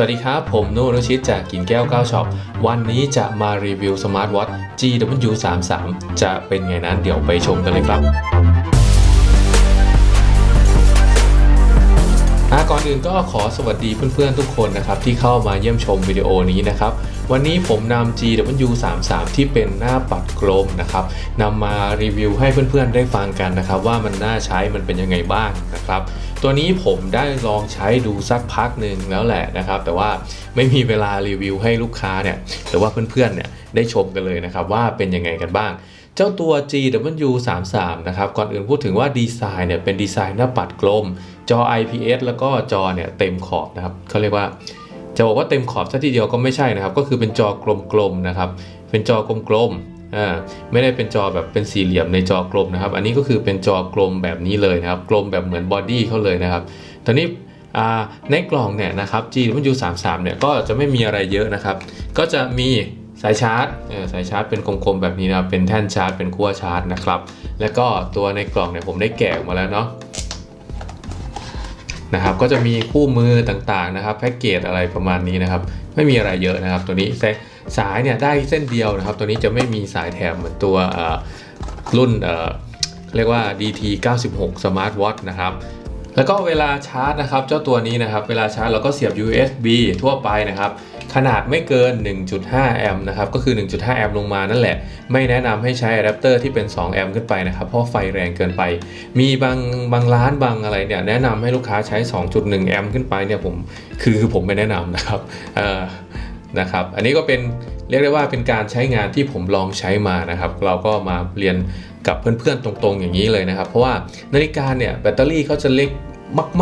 สวัสดีครับ ผมโนุรุชิตจากกิ่งแก้ว9ช็อปวันนี้จะมารีวิวสมาร์ทวอท GW33 จะเป็นไงนั้นเดี๋ยวไปชมกันเลยครับก่อนอื่นก็ขอสวัสดีเพื่อนๆทุกคนนะครับที่เข้ามาเยี่ยมชมวิดีโอนี้นะครับ วันนี้ผมนำ GW33 ที่เป็นหน้าปัดกลมนะครับนำมารีวิวให้เพื่อนๆได้ฟังกันนะครับ ว่ามันน่าใช้มันเป็นยังไงบ้างนะครับ ตัวนี้ผมได้ลองใช้ดูสักพักหนึ่งแล้วแหละนะครับ แต่ว่าไม่มีเวลารีวิวให้ลูกค้าเนี่ยหรือว่าเพื่อนๆเนี่ยได้ชมกันเลยนะครับว่าเป็นยังไงกันบ้าง เจ้าตัว GW33 นะครับก่อนอื่นพูดถึงว่าดีไซน์เนี่ยเป็นดีไซน์หน้าปัดกลม จอ IPS แล้วก็จอเนี่ยเต็มขอบนะครับเขาเรียกว่าจะบอกว่าเต็มขอบซะทีเดียวก็ไม่ใช่นะครับ ก็คือเป็นจอกลมๆนะครับ เป็นจอกลมๆ อ่าไม่ได้เป็นจอแบบเป็นสี่เหลี่ยมในจอกลมนะครับ อันนี้ก็คือเป็นจอกลมแบบนี้เลยนะครับ กลมแบบเหมือนบอดี้เขาเลยนะครับตอนนี้ในกล่องเนี่ยนะครับ GW33 เนี่ยก็จะไม่มีอะไรเยอะนะครับ ก็จะมีสายชาร์จสายชาร์จเป็นกลมๆแบบนี้นะครับเป็นแท่นชาร์จ เป็นขั้วชาร์จนะครับ แล้วก็ตัวในกล่องเนี่ยผมได้แกะออกมาแล้วเนาะนะครับ ก็จะมีคู่มือต่างๆนะครับ แพ็กเกจอะไรประมาณนี้นะครับ ไม่มีอะไรเยอะนะครับ ตัวนี้แต่ สายเนี่ยได้เส้นเดียวนะครับ ตัวนี้จะไม่มีสายแถมเหมือนตัวรุ่นเเรียกว่า DT 96 Smart Watch นะครับแล้วก็เวลาชาร์จนะครับ เจ้าตัวนี้นะครับ เวลาชาร์จเราก็เสียบ USB ทั่วไปนะครับ ขนาดไม่เกิน 1.5 แอมป์นะครับ ก็คือ 1.5 แอมป์ลงมานั่นแหละ ไม่แนะนำให้ใช้อะแดปเตอร์ที่เป็น 2 แอมป์ขึ้นไปนะครับ เพราะไฟแรงเกินไป มีบางบางร้านบางอะไรเนี่ย แนะนำให้ลูกค้าใช้ 2.1 แอมป์ขึ้นไปเนี่ยผม คือคือผมไม่แนะนำนะครับ เอ่อ นะครับ อันนี้ก็เป็นเรียกได้ว่าเป็นการใช้งานที่ผมลองใช้มานะครับ เราก็มาเรียนกับเพื่อนๆตรงๆอย่างนี้เลยนะครับ เพราะว่านาฬิกาเนี่ยแบตเตอรี่เขาจะเล็ก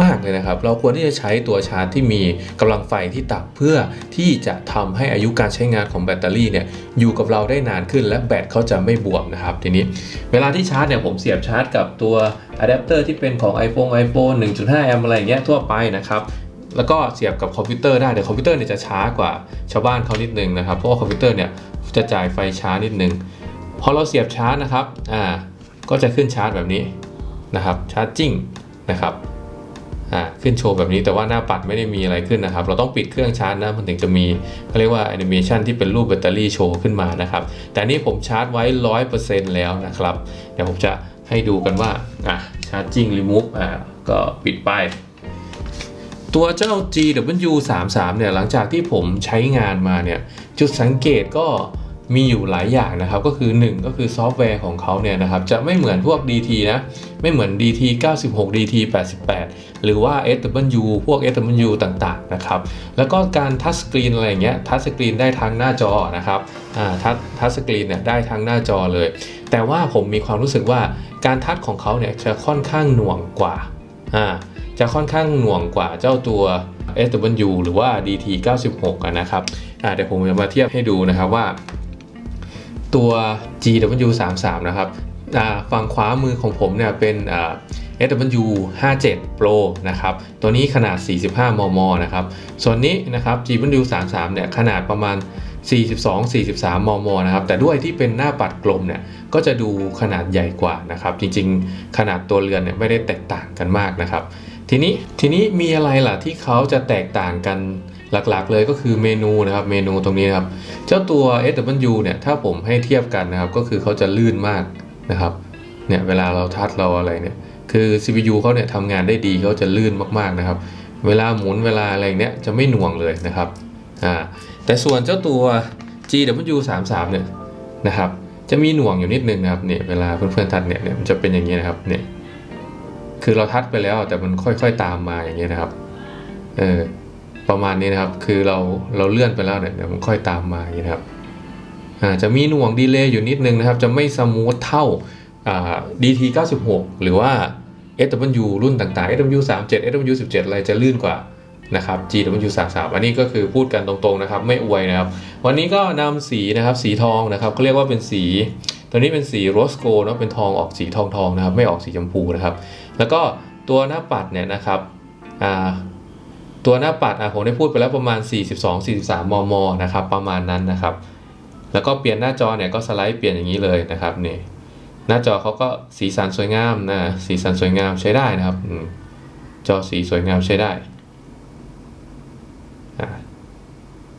มาก ๆ เลยนะครับ เราควรที่จะใช้ตัวชาร์จที่มีกำลังไฟที่ต่ำเพื่อที่จะทำให้อายุการใช้งานของแบตเตอรี่เนี่ยอยู่กับเราได้นานขึ้นและแบตเขาจะไม่บวมนะครับ ทีนี้เวลาที่ชาร์จเนี่ยผมเสียบชาร์จกับตัวอะแดปเตอร์ที่เป็นของ iPhone iPhone 1.5แอมป์อะไรเงี้ยทั่วไปนะครับ แล้วก็เสียบกับคอมพิวเตอร์ได้แต่คอมพิวเตอร์เนี่ยจะช้ากว่าชาวบ้านเขานิดนึงนะครับเพราะว่าคอมพิวเตอร์เนี่ยจะจ่ายไฟช้านิดนึงพอเราเสียบชาร์จนะครับอ่าก็จะขึ้นชาร์จแบบนี้นะครับชาร์จจิ้งนะครับอ่าขึ้นโชว์แบบนี้แต่ว่าหน้าปัดไม่ได้มีอะไรขึ้นนะครับ เราต้องปิดเครื่องชาร์จนะมันถึงจะมีเขาเรียกว่าแอนิเมชันที่เป็นรูปแบตเตอรี่โชว์ขึ้นมานะครับ แต่นี่ผมชาร์จไว้ 100%แล้วนะครับ เดี๋ยวผมจะให้ดูกันว่าอะชาร์จิ่งรีมูฟอ่าก็ปิดไป ตัวเจ้า GW33 เนี่ยหลังจากที่ผมใช้งานมาเนี่ยจุดสังเกตก็มีอยู่หลายอย่างนะครับ ก็คือ 1 ก็คือซอฟต์แวร์ของเขาเนี่ยนะครับ จะไม่เหมือนพวก DT นะไม่เหมือน DT 96 DT 88 หรือว่า SW พวก SW ต่างๆนะครับ แล้วก็การทัชสกรีนอะไรอย่างเงี้ยทัชสกรีนได้ทั้งหน้าจอนะครับอ่าทัชทัชสกรีนเนี่ยได้ทั้งหน้าจอเลย แต่ว่าผมมีความรู้สึกว่าการทัชของเขาเนี่ยจะค่อนข้างหน่วงกว่าอ่า จะค่อนข้างหน่วงกว่าเจ้าตัว SW หรือว่า DT 96นะครับเดี๋ยวผมจะมาเทียบให้ดูนะครับว่า ตัว GW 33นะครับฝั่งขวามือของผมเนี่ยเป็นอ่า SW 57 Pro นะครับ ตัวนี้ขนาด 45 มม นะครับ ส่วนนี้นะครับ GW 33เนี่ยขนาดประมาณ 42-43 มม นะครับ แต่ด้วยที่เป็นหน้าปัดกลมเนี่ย ก็จะดูขนาดใหญ่กว่านะครับ จริงๆ ขนาดตัวเรือนเนี่ยไม่ได้แตกต่างกันมากนะครับ ทีนี้ทีนี้มีอะไรล่ะที่เขาจะแตกต่างกันหลักๆ เลยก็คือเมนูนะครับเมนูตรงนี้นะครับเจ้าตัว SW เนี่ยถ้าผมให้เทียบกันนะครับก็คือเขาจะลื่นมากนะครับเนี่ยเวลาเราทัดเราอะไรเนี่ยคือ CPU เขาเนี่ยทำงานได้ดีเขาจะลื่นมากๆนะครับ เวลาหมุนเวลาอะไรเนี่ยจะไม่หน่วงเลยนะครับอ่าแต่ส่วนเจ้าตัว GW33 เนี่ยนะครับจะมีหน่วงอยู่นิดนึงนะครับเนี่ยเวลาเพื่อนๆทัดเนี่ยเนี่ยมันจะเป็นอย่างนี้นะครับเนี่ย คือเราทัดไปแล้วแต่มันค่อยๆตามมาอย่างเงี้ยนะครับ เออประมาณนี้นะครับ คือเราเราเลื่อนไปแล้วเนี่ยเดี๋ยวมันค่อยตามมาอย่างนี้นะครับอ่าจะมีหน่วงดีเลย์อยู่นิดนึงนะครับ จะไม่สมูทเท่าอ่า DT 96 หรือว่า SW รุ่นต่างๆ SW 37 SW 17 อะไรจะลื่นกว่านะครับ GW 33อันนี้ก็คือพูดกันตรงๆนะครับ ไม่อวยนะครับ วันนี้ก็นำสีนะครับ สีทองนะครับเขาเรียกว่าเป็นสี ตัวนี้เป็นสีโรสโกเนาะเป็นทองออกสีทองทองนะครับ ไม่ออกสีชมพูนะครับ แล้วก็ตัวหน้าปัดเนี่ยนะครับอ่าตัวหน้าปัดอะผมได้พูดไปแล้วประมาณ 42-43 มมนะครับ ประมาณนั้นนะครับ แล้วก็เปลี่ยนหน้าจอเนี่ยก็สไลด์เปลี่ยนอย่างนี้เลยนะครับนี่หน้าจอเขาก็สีสันสวยงามนะสีสันสวยงามใช้ได้นะครับจอสีสวยงามใช้ได้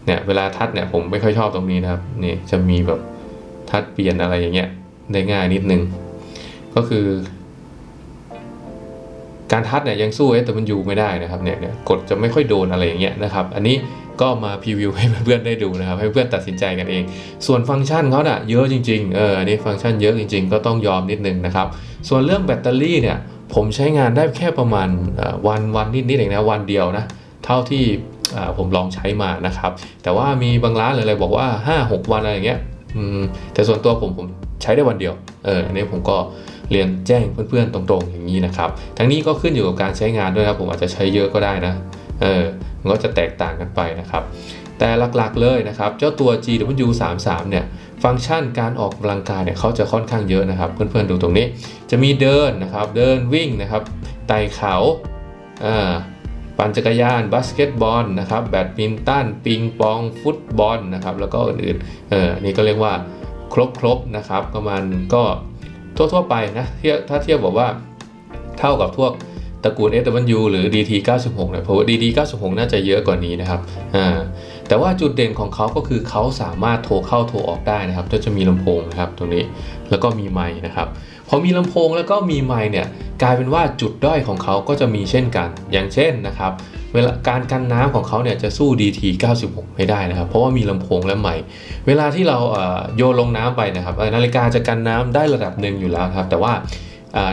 เนี่ยเวลาทัดเนี่ยผมไม่ค่อยชอบตรงนี้นะครับนี่จะมีแบบ ทัดเปลี่ยนอะไรอย่างเงี้ยได้ง่ายนิดนึง ก็คือ การทัดเนี่ยยังสู้เอแต่มันยูไม่ได้นะครับเนี่ยกดจะไม่ค่อยโดนอะไรอย่างเงี้ยนะครับ อันนี้ก็มาพรีวิวให้เพื่อนๆได้ดูนะครับ ให้เพื่อนตัดสินใจกันเอง ส่วนฟังก์ชันเขาเน่ะเยอะจริงๆเอออันนี้ฟังก์ชันเยอะจริง ๆ ก็ต้องยอมนิดนึงนะครับ ส่วนเรื่องแบตเตอรี่เนี่ยผมใช้งานได้แค่ประมาณวันวันนิดๆเองนะวันเดียวนะ เท่าที่ผมลองใช้มานะครับ แต่ว่ามีบางร้านเลยเลยบอกว่า 5-6 วันอะไรอย่างเงี้ย แต่ส่วนตัวผมผมใช้ได้วันเดียว เอออันนี้ผมก็เรียนแจ้งเพื่อนๆตรงๆอย่างนี้นะครับ ทั้งนี้ก็ขึ้นอยู่กับการใช้งานด้วยครับ ผมอาจจะใช้เยอะก็ได้นะ เออ มันก็จะแตกต่างกันไปนะครับ แต่หลักๆเลยนะครับ เจ้าตัว GW33 เนี่ย ฟังก์ชันการออกกำลังกายเนี่ยเขาจะค่อนข้างเยอะนะครับ เพื่อนๆดูตรงนี้ จะมีเดินนะครับ เดินวิ่งนะครับ ไต่เขา อ่า ปั่นจักรยานบาสเกตบอลนะครับแบดมินตันปิงปองฟุตบอลนะครับแล้วก็อื่นๆเออนนี้ก็เรียกว่าครบๆนะครับประมาณก็ทั่วๆไปนะเทียบถ้าเทียบบอกว่าเท่ากับพวกตระกูล SW หรือ DT 96เนี่ยเพราะว่า DT 96 น่าจะเยอะกว่านี้นะครับอ่าแต่ว่าจุดเด่นของเขาก็คือเขาสามารถโทรเข้าโทรออกได้นะครับก็จะมีลำโพงนะครับตรงนี้แล้วก็มีไมค์นะครับ พอมีลำโพงแล้วก็มีไมค์เนี่ยกลายเป็นว่าจุดด้อยของเขาก็จะมีเช่นกัน อย่างเช่นนะครับเวลาการกันน้ำของเขาเนี่ยจะสู้ DT 96 ไม่ได้นะครับ เพราะว่ามีลำโพงและไมค์เวลาที่เราโยนลงน้ำไปนะครับนาฬิกาจะกันน้ำได้ระดับหนึ่งอยู่แล้วครับแต่ว่า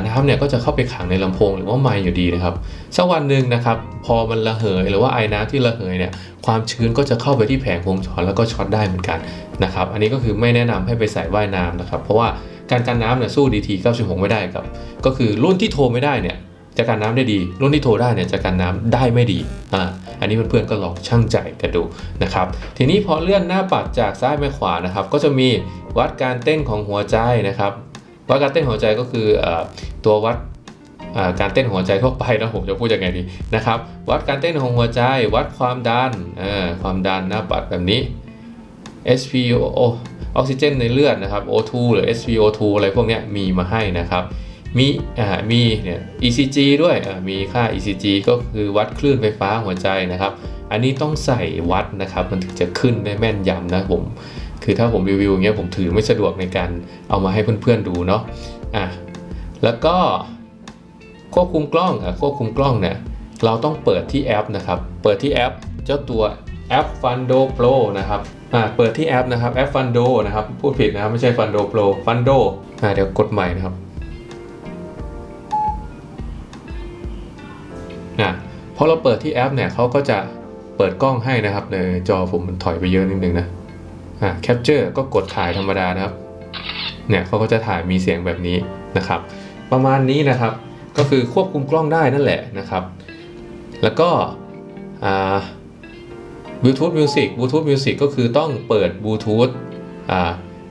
น้ำเนี่ยก็จะเข้าไปขังในลำโพงหรือว่าไมค์อยู่ดีนะครับสักวันหนึ่งนะครับพอมันระเหยหรือว่าไอ้น้ำที่ระเหยเนี่ยความชื้นก็จะเข้าไปที่แผงวงจรแล้วก็ช็อตได้เหมือนกันนะครับ อันนี้ก็คือไม่แนะนำให้ไปใส่ว่ายน้ำนะครับ เพราะว่า การกันน้ำเนี่ยสู้ DT 96 ไม่ได้ครับ ก็คือรุ่นที่โทรไม่ได้เนี่ยจะกันน้ำได้ดี รุ่นที่โทรได้เนี่ยจะกันน้ำได้ไม่ดี อ่า อันนี้เพื่อนๆก็ลองชั่งใจกันดูนะครับ ทีนี้พอเลื่อนหน้าปัดจากซ้ายไปขวานะครับ ก็จะมีวัดการเต้นของหัวใจนะครับ วัดการเต้นหัวใจก็คืออตัววัดการเต้นหัวใจทั่วไปนะผมจะพูดยังไงดีนะครับ วัดการเต้นของหัวใจ วัดความดัน ความดันหน้าปัดแบบนี้ SpO ออกซิเจนในเลือดนะครับ O2 หรือ SpO2 อะไรพวกนี้มีมาให้นะครับ มีอ่ามีเนี่ย ECG ด้วยมีค่า ECG ก็คือวัดคลื่นไฟฟ้าหัวใจนะครับ อันนี้ต้องใส่วัดนะครับ มันถึงจะขึ้นได้แม่นยำนะผม คือถ้าผมรีวิวอย่างเงี้ยผมถือไม่สะดวกในการเอามาให้เพื่อนๆดูเนาะอะแล้วก็ควบคุมกล้องอะควบคุมกล้องเนี่ยเราต้องเปิดที่แอปนะครับ เปิดที่แอป เจ้าตัว แอป Fundo Pro นะครับอ่าเปิดที่แอปนะครับแอป Fundo นะครับพูดผิดนะครับไม่ใช่ Fundo Pro Fundo อ่าเดี๋ยวกดใหม่นะครับอะพอเราเปิดที่แอปเนี่ยเขาก็จะเปิดกล้องให้นะครับในจอผมมันถอยไปเยอะนิดนึงนะอ่า Capture ก็กดถ่ายธรรมดานะครับ เนี่ยเขาก็จะถ่ายมีเสียงแบบนี้นะครับ ประมาณนี้นะครับ ก็คือควบคุมกล้องได้นั่นแหละนะครับ แล้วก็อ่า Bluetooth Music Bluetooth Music ก็คือต้องเปิด Bluetooth อ่า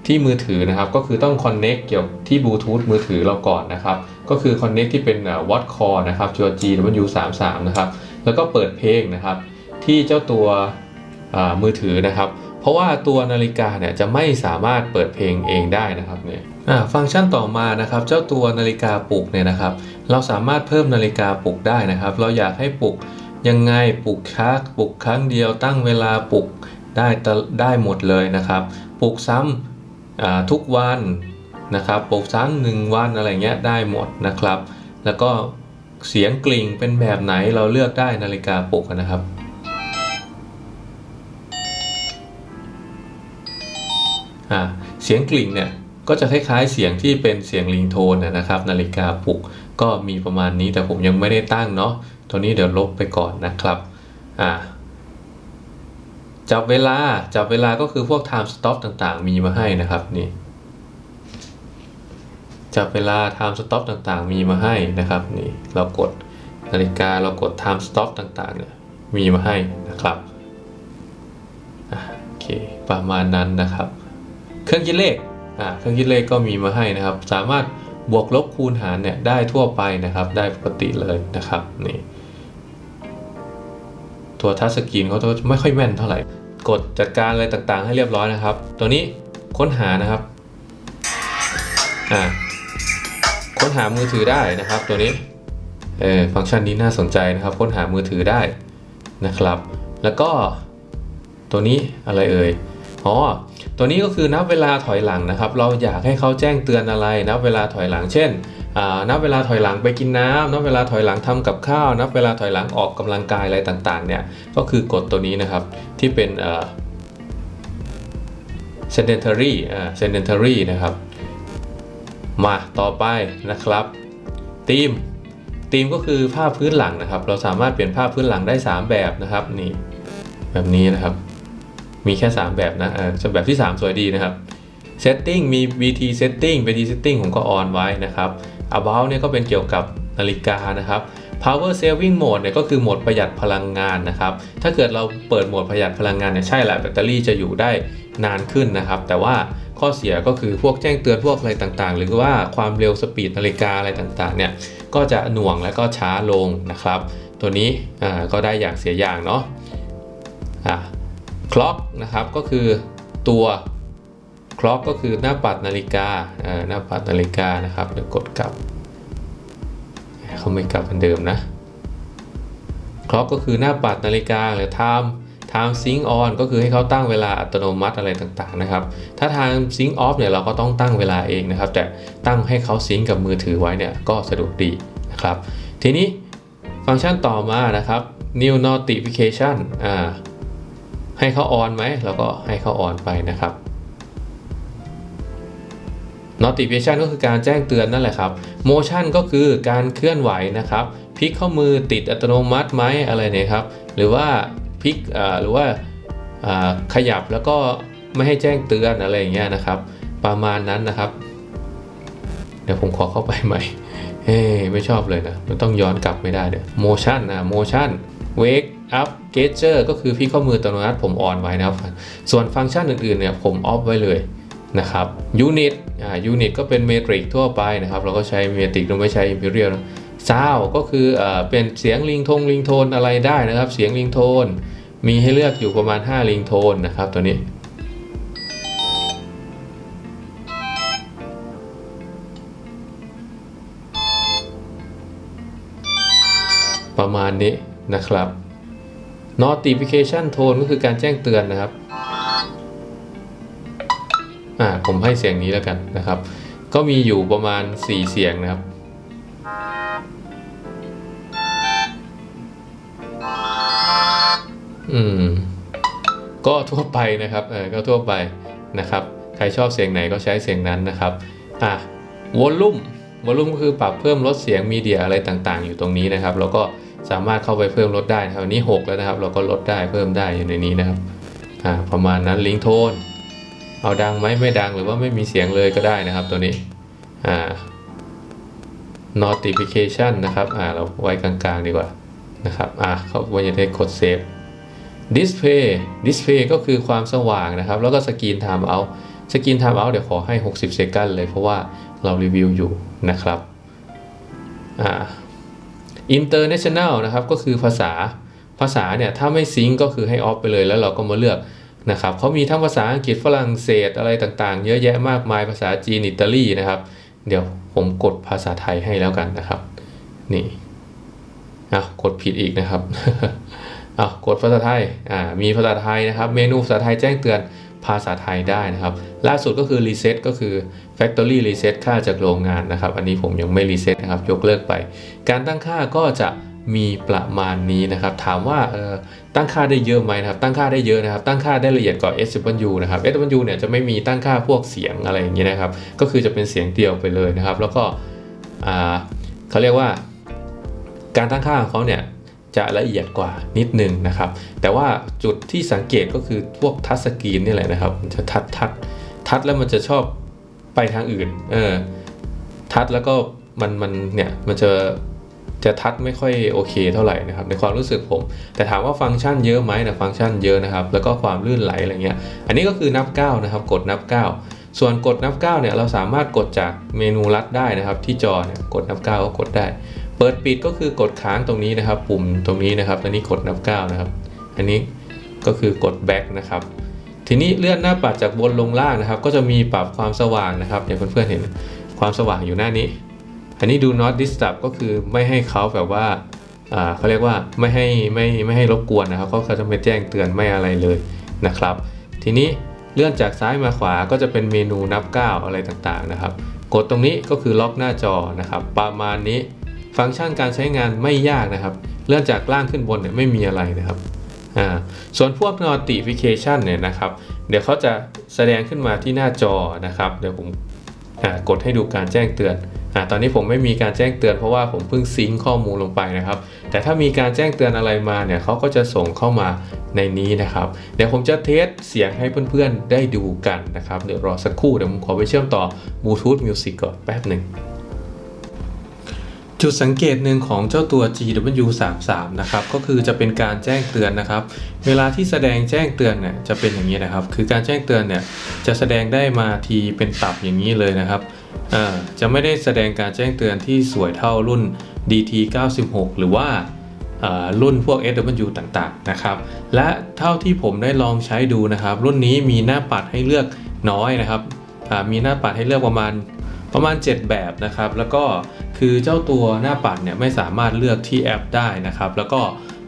ที่มือถือนะครับ ก็คือต้อง Connect เกี่ยวที่ Bluetooth มือถือเราก่อนนะครับ ก็คือ Connect ที่เป็น Watt Core นะครับ GW33 นะครับ แล้วก็เปิดเพลงนะครับ ที่เจ้าตัวมือถือนะครับ เพราะว่าตัวนาฬิกาเนี่ยจะไม่สามารถเปิดเพลงเองได้นะครับเนี่ยฟังก์ชันต่อมานะครับ เจ้าตัวนาฬิกาปลุกเนี่ยนะครับ เราสามารถเพิ่มนาฬิกาปลุกได้นะครับ เราอยากให้ปลุก ยังไงปลุกช้าปลุกครั้งเดียวตั้งเวลาปลุกได้ได้หมดเลยนะครับ ปลุกซ้ำทุกวันนะครับปลุกซ้ำหนึ่งวันอะไรเงี้ยได้หมดนะครับ แล้วก็เสียงกลิ่งเป็นแบบไหนเราเลือกได้นาฬิกาปลุกนะครับ เสียงกลิ่งเนี่ยก็จะคล้ายๆเสียงที่เป็นเสียงลิงโทนนะครับ นาฬิกาปลุกก็มีประมาณนี้แต่ผมยังไม่ได้ตั้งเนาะ ตัวนี้เดี๋ยวลบไปก่อนนะครับอ่าจับเวลาจับเวลาก็คือพวก time stop ต่างๆ มีมาให้นะครับนี่จับเวลา time stop ต่างๆ มีมาให้นะครับนี่เรากดนาฬิกาเรากด time stop ต่างๆเนี่ยมีมาให้นะครับอะโอเคประมาณนั้นนะครับ เครื่องคิดเลขอ่าเครื่องคิดเลขก็มีมาให้นะครับ สามารถบวกลบคูณหารเนี่ยได้ทั่วไปนะครับ ได้ปกติเลยนะครับนี่ ตัวทัชสกรีนเขาจะไม่ค่อยแม่นเท่าไหร่ กดจัดการอะไรต่างๆ ให้เรียบร้อยนะครับ ตัวนี้ค้นหานะครับอ่าค้นหามือถือได้นะครับ ตัวนี้เออฟังก์ชันนี้น่าสนใจนะครับ ค้นหามือถือได้นะครับ แล้วก็ตัวนี้อะไรเอ่ย อ๋อตัวนี้ก็คือนับเวลาถอยหลังนะครับ เราอยากให้เขาแจ้งเตือนอะไร นับเวลาถอยหลัง เช่นนับเวลาถอยหลังไปกินน้ำนับเวลาถอยหลังทำกับข้าว นับเวลาถอยหลังออกกำลังกายอะไรต่างๆ เนี่ย ก็คือกฎตัวนี้นะครับที่เป็นเอ่อ sedentary อ่า sedentary นะครับ มาต่อไปนะครับธีมธีมก็คือภาพพื้นหลังนะครับ เราสามารถเปลี่ยนภาพพื้นหลังได้ 3 แบบนะครับนี่แบบนี้นะครับ มีแค่ 3 แบบนะออส่วนแบบที่ 3 สวยดีนะครับ setting มี BT setting BT setting ผมก็ออนไว้นะครับ about เนี่ยก็เป็นเกี่ยวกับนาฬิกานะครับ power saving mode เนี่ยก็คือโหมดประหยัดพลังงานนะครับ ถ้าเกิดเราเปิดโหมดประหยัดพลังงานเนี่ยใช่แหละแบตเตอรี่จะอยู่ได้นานขึ้นนะครับ แต่ว่าข้อเสียก็คือพวกแจ้งเตือนพวกอะไรต่างๆ หรือว่าความเร็วสปีดนาฬิกาอะไรต่างๆเนี่ยก็จะหน่วงและก็ช้าลงนะครับ ตัวนี้อ่าก็ได้อย่างเสียอย่างเนาะอะ clock นะครับก็คือตัว clock ก็คือหน้าปัดนาฬิกาหน้าปัดนาฬิกานะครับเดี๋ยวกดกลับเขาไม่กลับเหมือนเดิมนะ clock ก็คือหน้าปัดนาฬิกาหรือ time time sync on ก็คือให้เขาตั้งเวลาอัตโนมัติอะไรต่างๆนะครับ ถ้า time sync off เนี่ยเราก็ต้องตั้งเวลาเองนะครับ แต่ตั้งให้เขาซิงกับมือถือไว้เนี่ยก็สะดวกดีนะครับ ทีนี้ฟังก์ชันต่อมานะครับ new notification อ่า ให้เขาออนไหมเราก็ให้เขาออนไปนะครับ notification ก็คือการแจ้งเตือนนั่นแหละครับ motion ก็คือการเคลื่อนไหวนะครับพลิกข้อมือติดอัตโนมัติไหมอะไรเนี่ยครับ หรือว่าพลิกหรือว่าขยับแล้วก็ไม่ให้แจ้งเตือนอะไรอย่างเงี้ยนะครับ ประมาณนั้นนะครับ เดี๋ยวผมขอเข้าไปใหม่เฮ้ไม่ชอบเลยนะ มันต้องย้อนกลับไม่ได้เดี๋ยว motion นะ motion wake up gesture ก็คือพี่ข้อมืออัตโนมัติผมออนไว้นะครับ ส่วนฟังก์ชันอื่นๆเนี่ยผมออฟไว้เลยนะครับ unit อ่า unit ก็เป็นเมตริกทั่วไปนะครับ เราก็ใช้เมตริกเราไม่ใช้ imperial นะ sound ก็คือเอ่อเป็นเสียงลิงทงลิงโทนอะไรได้นะครับ เสียงลิงโทน มีให้เลือกอยู่ประมาณ 5 ลิงโทนนะครับตัวนี้ประมาณนี้นะครับ notification tone ก็คือการแจ้งเตือนนะครับอ่าผมให้เสียงนี้แล้วกันนะครับ ก็มีอยู่ประมาณ 4 เสียงนะครับ อืม ก็ทั่วไปนะครับเออก็ทั่วไปนะครับ ใครชอบเสียงไหนก็ใช้เสียงนั้นนะครับอะวอลลุ่มวอลลุ่มก็คือปรับเพิ่มลดเสียงมีเดียอะไรต่างๆ อยู่ตรงนี้นะครับ แล้วก็ สามารถเข้าไปเพิ่มลดได้นะครับอันนี้ 6 แล้วนะครับ เราก็ลดได้เพิ่มได้อยู่ในนี้นะครับอ่าประมาณนั้นลิงโทนเอาดังไหมไม่ดังหรือว่าไม่มีเสียงเลยก็ได้นะครับตัวนี้อ่า notification นะครับอ่าเราไว้กลางๆดีกว่านะครับอ่าเขาควรจะได้กด save display display ก็คือความสว่างนะครับ แล้วก็สกรีน time out สกรีน time out เดี๋ยวขอให้ 60 เซกันเลยเพราะว่าเรารีวิวอยู่นะครับอ่า international นะครับก็คือภาษาภาษาเนี่ยถ้าไม่ซิงก์ก็คือให้ออฟไปเลยแล้วเราก็มาเลือกนะครับเขามีทั้งภาษาอังกฤษฝรั่งเศสอะไรต่างๆ เยอะแยะมากมายภาษาจีนอิตาลีนะครับ เดี๋ยวผมกดภาษาไทยให้แล้วกันนะครับ นี่อะกดผิดอีกนะครับอะกดภาษาไทยอ่ามีภาษาไทยนะครับ เมนูภาษาไทยแจ้งเตือน ภาษาไทยได้นะครับ ล่าสุดก็คือ reset ก็คือ factory reset ค่าจากโรงงานนะครับ อันนี้ผมยังไม่ reset นะครับ ยกเลิกไป การตั้งค่าก็จะมีประมาณนี้นะครับ ถามว่าออตั้งค่าได้เยอะไหมนะครับ ตั้งค่าได้เยอะนะครับ ตั้งค่าได้ละเอียดกว่า SW นะครับ SW เนี่ยจะไม่มีตั้งค่าพวกเสียงอะไรอย่างนี้นะครับ ก็คือจะเป็นเสียงเดียวไปเลยนะครับ แล้วก็เขาเรียกว่าการตั้งค่าของเขาเนี่ย จะละเอียดกว่านิดนึงนะครับ แต่ว่าจุดที่สังเกตก็คือพวกทัชสกรีนนี่แหละนะครับมันจะทัดทัดทัดแล้วมันจะชอบไปทางอื่นเออทัดแล้วก็มันมันเนี่ยมันจะจะทัดไม่ค่อยโอเคเท่าไหร่นะครับในความรู้สึกผม แต่ถามว่าฟังก์ชันเยอะไหมนะฟังก์ชันเยอะนะครับ แล้วก็ความลื่นไหลอะไรเงี้ย อันนี้ก็คือนับ9นะครับกดนับ 9 ส่วนกดนับ9เนี่ยเราสามารถกดจากเมนูลัดได้นะครับ ที่จอเนี่ยกดนับ 9 ก็กดได้ เปิดปิดก็คือกดค้างตรงนี้นะครับ ปุ่มตรงนี้นะครับอันนี้กดนับ9นะครับ อันนี้ก็คือกด back นะครับ ทีนี้เลื่อนหน้าปัดจากบนลงล่างนะครับ ก็จะมีปรับความสว่างนะครับอย่างเพื่อนๆเห็นความสว่างอยู่หน้านี้ อันนี้ดู not disturb ก็คือไม่ให้เขาแบบว่าอ่าเขาเรียกว่าไม่ให้ไม่ไม่ให้รบกวนนะครับเขาจะไม่แจ้งเตือนไม่อะไรเลยนะครับ ทีนี้เลื่อนจากซ้ายมาขวาก็จะเป็นเมนูนับก้าอะไรต่างๆนะครับ กดตรงนี้ก็คือล็อกหน้าจอนะครับ ประมาณนี้ ฟังก์ชันการใช้งานไม่ยากนะครับ เลื่อนจากล่างขึ้นบนเนี่ยไม่มีอะไรนะครับอ่าส่วนพวก notification เนี่ยนะครับ เดี๋ยวเขาจะแสดงขึ้นมาที่หน้าจอนะครับ เดี๋ยวผมกดให้ดูการแจ้งเตือนอ่าตอนนี้ผมไม่มีการแจ้งเตือนเพราะว่าผมเพิ่งซิงข้อมูลลงไปนะครับ แต่ถ้ามีการแจ้งเตือนอะไรมาเนี่ยเขาก็จะส่งเข้ามาในนี้นะครับ เดี๋ยวผมจะเทสเสียงให้เพื่อนๆได้ดูกันนะครับ เดี๋ยวรอสักครู่เดี๋ยวผมขอไปเชื่อมต่อบลูทูธมิวสิกก่อนแป๊บหนึ่ง จุดสังเกตหนึ่งของเจ้าตัว GW33 นะครับก็คือจะเป็นการแจ้งเตือนนะครับ เวลาที่แสดงแจ้งเตือนเนี่ยจะเป็นอย่างนี้นะครับ คือการแจ้งเตือนเนี่ยจะแสดงได้มาทีเป็นตับอย่างนี้เลยนะครับจะไม่ได้แสดงการแจ้งเตือนที่สวยเท่ารุ่น DT96 หรือว่ารุ่นพวก SW ต่างๆนะครับ และเท่าที่ผมได้ลองใช้ดูนะครับ รุ่นนี้มีหน้าปัดให้เลือกน้อยนะครับมีหน้าปัดให้เลือกประมาณ ประมาณ 7 แบบนะครับ แล้วก็คือเจ้าตัวหน้าปัดเนี่ยไม่สามารถเลือกที่แอปได้นะครับ แล้วก็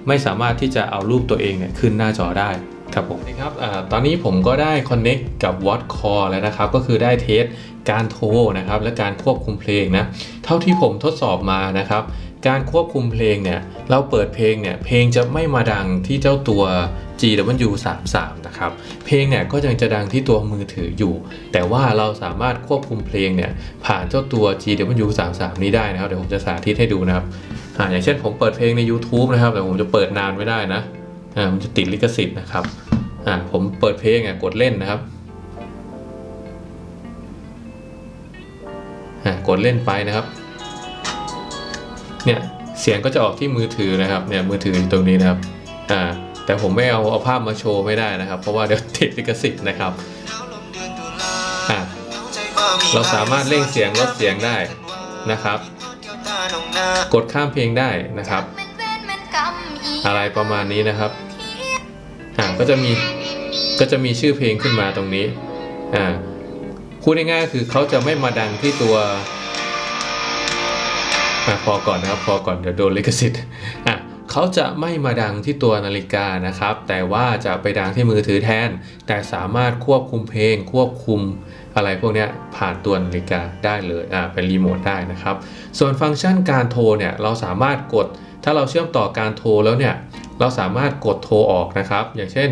ไม่สามารถที่จะเอารูปตัวเองเนี่ยขึ้นหน้าจอได้ครับผมครับอตอนนี้ผมก็ได้ Connect กับ Watch Call แล้วนะครับ ก็คือได้เทสการโทรนะครับ และการควบคุมเพลงนะ เท่าที่ผมทดสอบมานะครับ การควบคุมเพลงเนี่ย เราเปิดเพลงเนี่ย เพลงจะไม่มาดังที่เจ้าตัว GW33 นะครับ เพลงเนี่ยก็ยังจะดังที่ตัวมือถืออยู่ แต่ว่าเราสามารถควบคุมเพลงเนี่ยผ่านเจ้าตัว GW33 นี้ได้นะครับ เดี๋ยวผมจะสาธิตให้ดูนะครับอ่าอย่างเช่นผมเปิดเพลงใน YouTube นะครับ แต่ผมจะเปิดนานไม่ได้นะอ่ามันจะติดลิขสิทธิ์นะครับอ่าผมเปิดเพลงอะกดเล่นนะครับอ่ากดเล่นไปนะครับ เนี่ยเสียงก็จะออกที่มือถือนะครับ เนี่ยมือถืออยู่ตรงนี้นะครับอ่า แต่ผมไม่เอาเอาภาพมาโชว์ไม่ได้นะครับ เพราะว่าเดี๋ยวติดลิขสิทธิ์นะครับอ่าเราสามารถเร่งเสียงลดเสียงได้นะครับ กดข้ามเพลงได้นะครับ อะไรประมาณนี้นะครับอ่าก็จะมีก็จะมีชื่อเพลงขึ้นมาตรงนี้อ่าพูดง่ายๆคือเขาจะไม่มาดังที่ตัวอะพอก่อนนะครับพอก่อนเดี๋ยวโดนลิขสิทธิ์อะ เขาจะไม่มาดังที่ตัวนาฬิกานะครับ แต่ว่าจะไปดังที่มือถือแทน แต่สามารถควบคุมเพลง ควบคุมอะไรพวกนี้ผ่านตัวนาฬิกาได้เลยอ่าเป็นรีโมทได้นะครับ ส่วนฟังก์ชันการโทรเนี่ยเราสามารถกด ถ้าเราเชื่อมต่อการโทรแล้วเนี่ยเราสามารถกดโทรออกนะครับ อย่างเช่น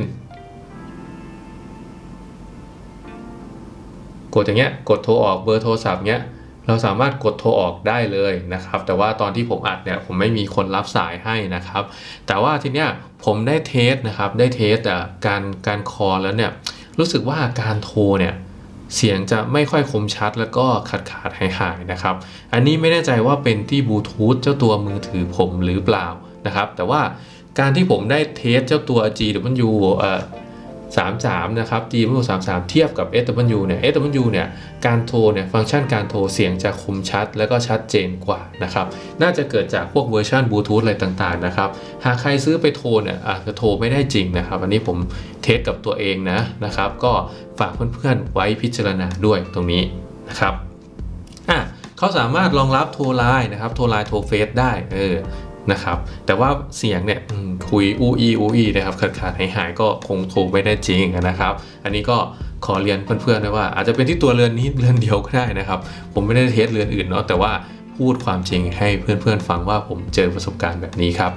กดอย่างเงี้ยกดโทรออกเบอร์โทรศัพท์เงี้ย เราสามารถกดโทรออกได้เลยนะครับ แต่ว่าตอนที่ผมอัดเนี่ยผมไม่มีคนรับสายให้นะครับ แต่ว่าทีเนี้ยผมได้เทสนะครับได้เทสอะการการคอลแล้วเนี่ยรู้สึกว่าการโทรเนี่ยเสียงจะไม่ค่อยคมชัดแล้วก็ขาดขาดหายหายนะครับ อันนี้ไม่แน่ใจว่าเป็นที่บลูทูธเจ้าตัวมือถือผมหรือเปล่านะครับ แต่ว่าการที่ผมได้เทสเจ้าตัว GW เอ่อ 33 นะครับ GW 33 เทียบกับ SW เนี่ย SW เนี่ย การโทรเนี่ย ฟังก์ชันการโทรเสียงจะคมชัด แล้วก็ชัดเจนกว่านะครับ น่าจะเกิดจากพวกเวอร์ชันบลูทูธอะไรต่างๆนะครับ หากใครซื้อไปโทรเนี่ยอาจจะโทรไม่ได้จริงนะครับ อันนี้ผมเทสกับตัวเองนะนะครับ ก็ฝากเพื่อนๆไว้พิจารณาด้วยตรงนี้นะครับ อะเขาสามารถรองรับโทรไลน์นะครับ โทรไลน์โทรเฟซได้ เออ นะครับ แต่ว่าเสียงเนี่ยคุยอูอีอูอีนะครับขาดขาดหายหายก็คงคงไม่ได้จริงนะครับ อันนี้ก็ขอเรียนเพื่อนๆด้วยว่า อาจจะเป็นที่ตัวเรือนนี้เรือนเดียวก็ได้นะครับ ผมไม่ได้เทสเรือนอื่นเนาะแต่ว่าพูดความจริงให้เพื่อนๆฟังว่าผมเจอประสบการณ์แบบนี้ครับ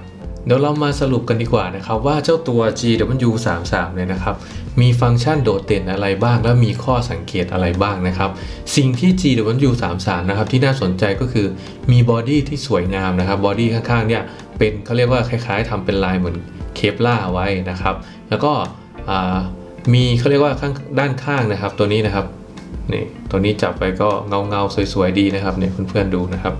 เดี๋ยวเรามาสรุปกันดีกว่านะครับว่าเจ้าตัว GW33 เนี่ยนะครับมีฟังก์ชันโดดเด่นอะไรบ้าง และมีข้อสังเกตอะไรบ้างนะครับ สิ่งที่ GW33 นะครับที่น่าสนใจก็คือมีบอดี้ที่สวยงามนะครับบอดี้ข้างๆเนี่ยเป็นเขาเรียกว่าคล้ายๆทำเป็นลายเหมือนเคปล่าไว้นะครับ แล้วก็มีเขาเรียกว่าข้างด้านข้างนะครับ ตัวนี้นะครับนี่ตัวนี้จับไปก็เงาเงาๆสวยๆดีนะครับเนี่ยเพื่อนๆดูนะครับ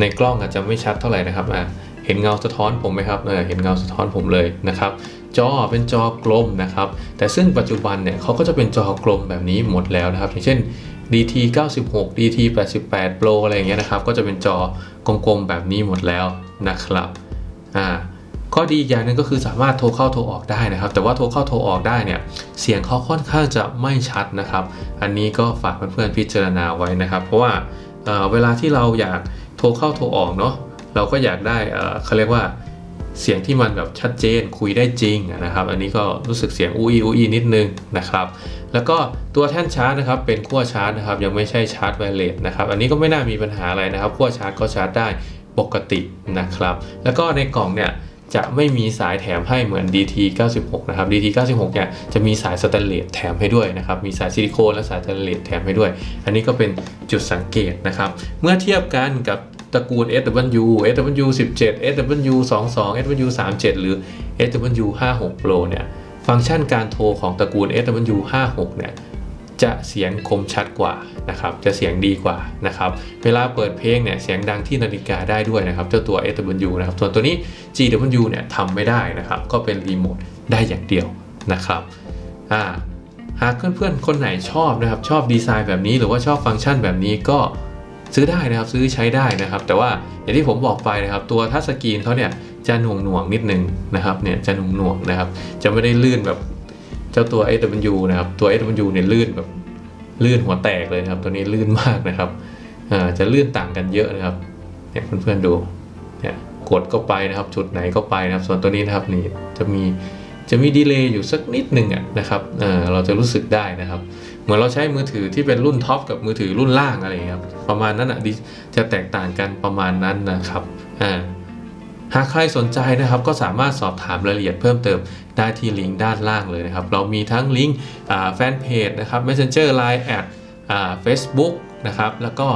ในกล้องอาจจะไม่ชัดเท่าไหร่นะครับอะ เห็นเงาสะท้อนผมไหมครับเออเห็นเงาสะท้อนผมเลยนะครับ จอเป็นจอกลมนะครับ แต่ซึ่งปัจจุบันเนี่ยเขาก็จะเป็นจอกลมแบบนี้หมดแล้วนะครับ อย่างเช่น DT 96 DT 88 Pro อะไรอย่างเงี้ยนะครับ ก็จะเป็นจอกลมๆแบบนี้หมดแล้วนะครับอ่าข้อดีอย่างหนึงก็คือสามารถโทรเข้าโทรออกได้นะครับ แต่ว่าโทรเข้าโทรออกได้เนี่ยเสียงเขาค่อนข้างจะไม่ชัดนะครับ อันนี้ก็ฝากเพื่อนๆพิจารณาไว้นะครับ เพราะว่าเเวลาที่เราอยากโทรเข้าโทรออกเนาะ เราก็อยากได้เขาเรียกว่าเสียงที่มันแบบชัดเจนคุยได้จริงนะครับ อันนี้ก็รู้สึกเสียงอุ้ยอุ้ยนิดนึงนะครับ แล้วก็ตัวแท่นชาร์จนะครับเป็นขั้วชาร์จนะครับยังไม่ใช่ชาร์จไวเลสนะครับอันนี้ก็ไม่น่ามีปัญหาอะไรนะครับขั้วชาร์จก็ชาร์จได้ปกตินะครับ แล้วก็ในกล่องเนี่ยจะไม่มีสายแถมให้เหมือน DT 96 นะครับ DT 96 เนี่ยจะมีสายสแตนเลสแถมให้ด้วยนะครับ มีสายซิลิโคนและสายสแตนเลสแถมให้ด้วย อันนี้ก็เป็นจุดสังเกตนะครับ เมื่อเทียบกันกับ ตระกูล SW SW 17 SW 22 SW 37หรือ SW 56 Pro เนี่ย ฟังก์ชันการโทรของตระกูล SW 56เนี่ย จะเสียงคมชัดกว่านะครับ จะเสียงดีกว่านะครับ เวลาเปิดเพลงเนี่ย เสียงดังที่นาฬิกาได้ด้วยนะครับ เจ้าตัว SW นะครับ ส่วนตัวนี้ GW เนี่ยทำไม่ได้นะครับ ก็เป็นรีโมทได้อย่างเดียวนะครับอ่าหากเพื่อนๆ คนไหนชอบนะครับ ชอบดีไซน์แบบนี้หรือว่าชอบฟังก์ชันแบบนี้ก็ ซื้อได้นะครับซื้อใช้ได้นะครับ แต่ว่าอย่างที่ผมบอกไปนะครับตัวทัชสกรีนเขาเนี่ยจะหน่วงหน่วงนิดนึงนะครับเนี่ยจะหน่วงหน่วงนะครับ จะไม่ได้ลื่นแบบเจ้าตัว SW นะครับตัว SW เนี่ยลื่นแบบลื่นหัวแตกเลยนะครับ ตัวนี้ลื่นมากนะครับอ่าจะลื่นต่างกันเยอะนะครับเนี่ยเพื่อนๆดูเนี่ยกดก็ไปนะครับ จุดไหนก็ไปนะครับ ส่วนตัวนี้นะครับนี่จะมี จะมีดีเลย์อยู่สักนิดหนึ่งอะนะครับเเราจะรู้สึกได้นะครับ เหมือนเราใช้มือถือที่เป็นรุ่นท็อปกับมือถือรุ่นล่างอะไรครับประมาณนั้นอะจะแตกต่างกันประมาณนั้นนะครับหากใครสนใจนะครับก็สามารถสอบถามรายละเอียดเพิ่มเติมได้ที่ลิงก์ด้านล่างเลยนะครับ เรามีทั้งลิงก์แฟนเพจนะครับ Messenger Line แอดอ่า Facebook นะครับแล้วก็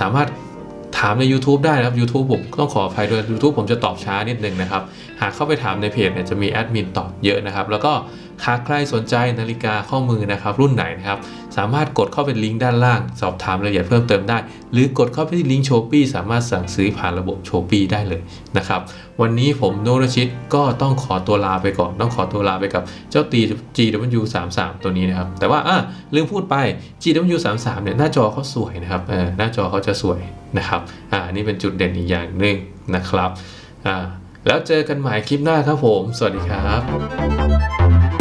สามารถ ถามใน YouTube ได้นะครับ YouTube ผมต้องขออภัยด้วย YouTube ผมจะตอบช้านิดนึงนะครับ หากเข้าไปถามในเพจเนี่ยจะมีแอดมินตอบเยอะนะครับ แล้วก็ หากใครสนใจนาฬิกาข้อมือนะครับรุ่นไหนนะครับสามารถกดเข้าไปลิงก์ด้านล่าง สอบถามรายละเอียดเพิ่มเติมได้ หรือกดเข้าไปที่ลิงก์โชปี้สามารถสั่งซื้อผ่านระบบโชปี้ได้เลยนะครับวันนี้ผมโนรชิตก็ต้องขอตัวลาไปก่อน ต้องขอตัวลาไปกับเจ้าตี GW33 ตัวนี้นะครับ แต่ว่าอะลืมพูดไป GW33 เนี่ยหน้าจอเขาสวยนะครับเออหน้าจอเขาจะสวยนะครับอ่านี่เป็นจุดเด่นอีกอย่างหนึ่งนะครับอ่าแล้วเจอกันใหม่คลิปหน้าครับผม สวัสดีครับ